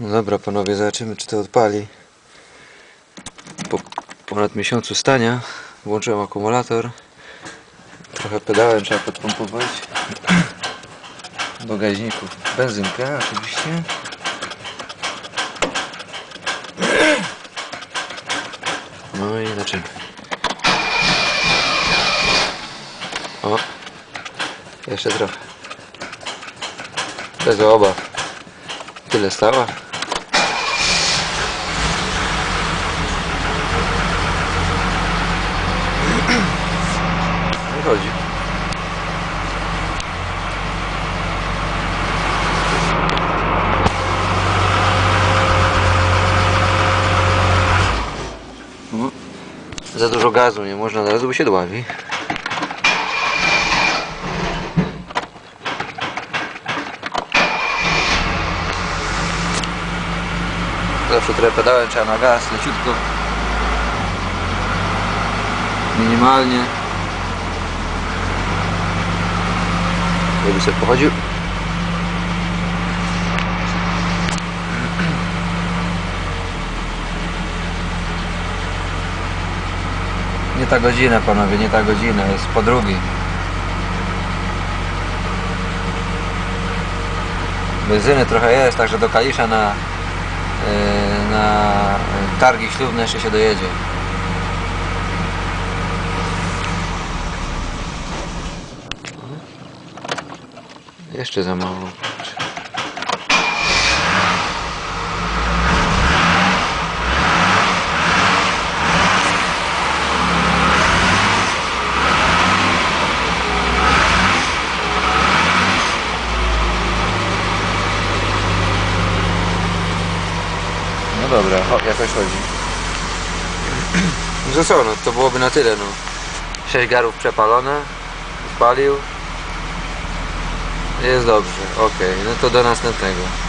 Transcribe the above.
No dobra panowie, zobaczymy czy to odpali. Po ponad miesiącu stania włączyłem akumulator. Trochę pedałem trzeba podpompować. Do gaźników benzynkę oczywiście. No i zaczynamy. O, jeszcze trochę. Bez obaw. Tyle stała. Chodzi. Za dużo gazu nie można, od razu by się dławi. Zawsze trochę pedałem trzeba na gaz, leciutko. Minimalnie. Żeby sobie pochodził. Nie ta godzina panowie, nie ta godzina, jest po drugiej. Benzyny trochę jest, także do Kalisza na, yy, na targi ślubne jeszcze się dojedzie. Jeszcze za mało. No dobra, o, jakoś chodzi. No co, no to byłoby na tyle, no. 6 garów przepalone, spalił. Jest dobrze, okej, no to do następnego.